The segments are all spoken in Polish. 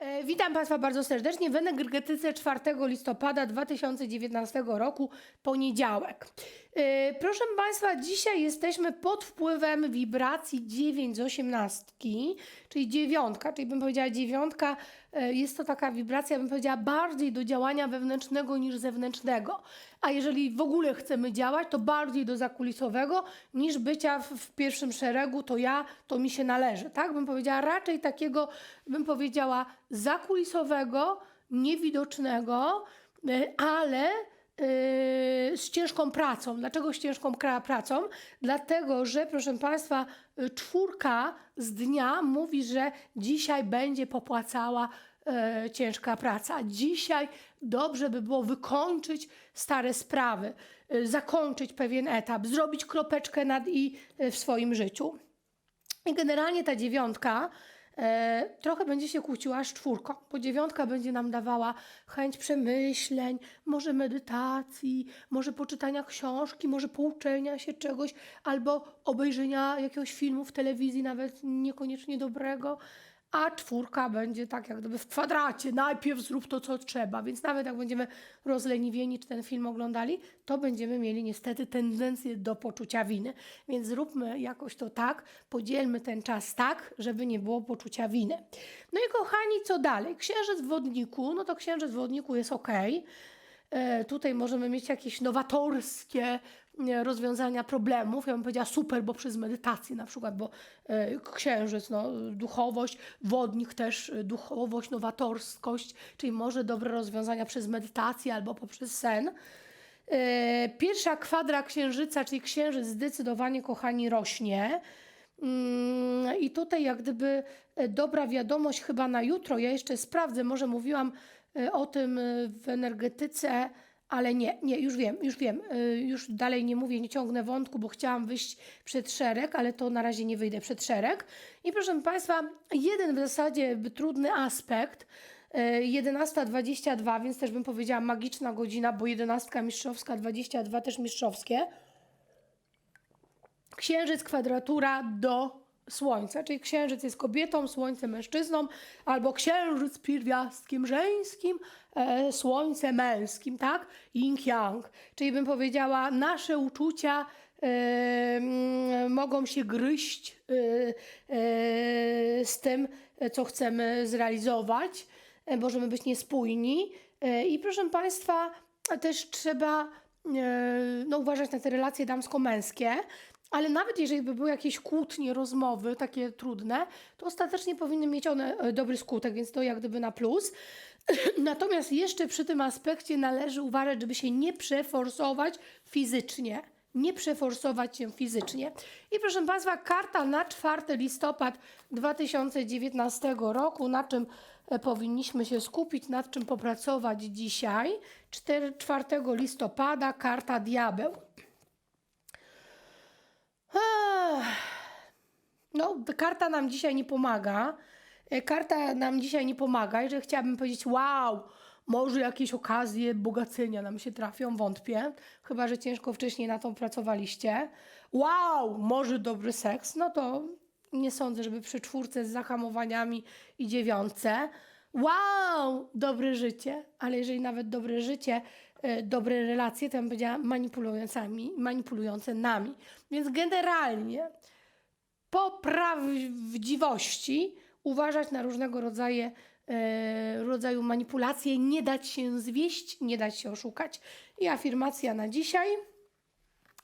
E, Witam Państwa bardzo serdecznie w energetyce 4 listopada 2019 roku, poniedziałek. E, Proszę Państwa, dzisiaj jesteśmy pod wpływem wibracji 9 z 18, czyli dziewiątka, czyli bym powiedziała dziewiątka, e, jest to taka wibracja, bym powiedziała, bardziej do działania wewnętrznego niż zewnętrznego. A jeżeli w ogóle chcemy działać, to bardziej do zakulisowego niż bycia w, w pierwszym szeregu, to ja, to mi się należy, tak? Bym powiedziała raczej takiego, bym powiedziała, zakulisowego, niewidocznego, y, ale y, z ciężką pracą. Dlaczego z ciężką pracą? Dlatego, że proszę Państwa, y, czwórka z dnia mówi, że dzisiaj będzie popłacała e, ciężka praca. Dzisiaj dobrze by było wykończyć stare sprawy, zakończyć pewien etap, zrobić kropeczkę nad i w swoim życiu. I generalnie ta dziewiątka e, trochę będzie się kłóciła z czwórką, bo dziewiątka będzie nam dawała chęć przemyśleń, może medytacji, może poczytania książki, może pouczenia się czegoś, albo obejrzenia jakiegoś filmu w telewizji, nawet niekoniecznie dobrego. A czwórka będzie tak jak gdyby w kwadracie. Najpierw zrób to, co trzeba. Więc nawet jak będziemy rozleniwieni, czy ten film oglądali, to będziemy mieli niestety tendencję do poczucia winy. Więc zróbmy jakoś to tak, podzielmy ten czas tak, żeby nie było poczucia winy. No i kochani, co dalej? Księżyc w wodniku, no to księżyc w wodniku jest ok. E, Tutaj możemy mieć jakieś nowatorskie rozwiązania problemów. Ja bym powiedziała super, bo przez medytację na przykład, bo e, księżyc, no, duchowość, wodnik też e, duchowość, nowatorskość, czyli może dobre rozwiązania przez medytację albo poprzez sen. Pierwsza kwadra księżyca, czyli księżyc zdecydowanie, kochani, rośnie. Mm, I tutaj jak gdyby e, dobra wiadomość chyba na jutro, ja jeszcze sprawdzę, może mówiłam e, o tym e, w energetyce, ale nie, nie, już wiem, już wiem, już dalej nie mówię, nie ciągnę wątku, bo chciałam wyjść przed szereg, ale to na razie nie wyjdę przed szereg. I proszę Państwa, jeden w zasadzie trudny aspekt, e, 11.22, więc też bym powiedziała magiczna godzina, bo 11 mistrzowska, 22 też mistrzowskie. Księżyc kwadratura do Słońca, czyli księżyc jest kobietą, słońce mężczyzną, albo księżyc pierwiastkiem żeńskim, e, słońce męskim, tak? Yin-yang. Czyli bym powiedziała, nasze uczucia e, mm, mogą się gryźć e, e, z tym, co chcemy zrealizować. E, możemy być niespójni. E, I proszę Państwa, też trzeba e, no, uważać na te relacje damsko-męskie, ale nawet jeżeli by były jakieś kłótnie, rozmowy takie trudne, to ostatecznie powinny mieć one e, dobry skutek, więc to jak gdyby na plus. Natomiast jeszcze przy tym aspekcie należy uważać, żeby się nie przeforsować fizycznie. Nie przeforsować się fizycznie. I proszę Państwa, karta na 4 listopad 2019 roku, na czym e, powinniśmy się skupić, nad czym popracować dzisiaj. 4, 4 listopada, karta diabeł. No, karta nam dzisiaj nie pomaga. E, Karta nam dzisiaj nie pomaga. Jeżeli chciałabym powiedzieć, wow, może jakieś okazje bogacenia nam się trafią, wątpię. Chyba, że ciężko wcześniej na to pracowaliście. Wow, może dobry seks. No to nie sądzę, żeby przy czwórce z zahamowaniami i dziewiątce. Wow, dobre życie. Ale jeżeli nawet dobre życie, e, dobre relacje, to bym powiedziała manipulujące nami. Więc generalnie po prawdziwości uważać na różnego rodzaju, e, rodzaju manipulacje, nie dać się zwieść, nie dać się oszukać. I afirmacja na dzisiaj.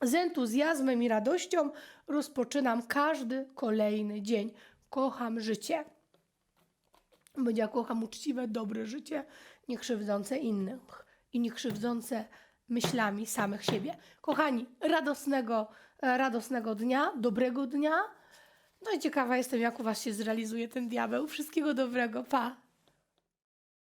Z entuzjazmem i radością rozpoczynam każdy kolejny dzień. Kocham życie. Będzie ja kocham uczciwe, dobre życie, nie krzywdzące innych i nie krzywdzące myślami samych siebie. Kochani, radosnego, e, radosnego dnia, dobrego dnia. No i ciekawa jestem, jak u Was się zrealizuje ten diabeł. Wszystkiego dobrego, pa!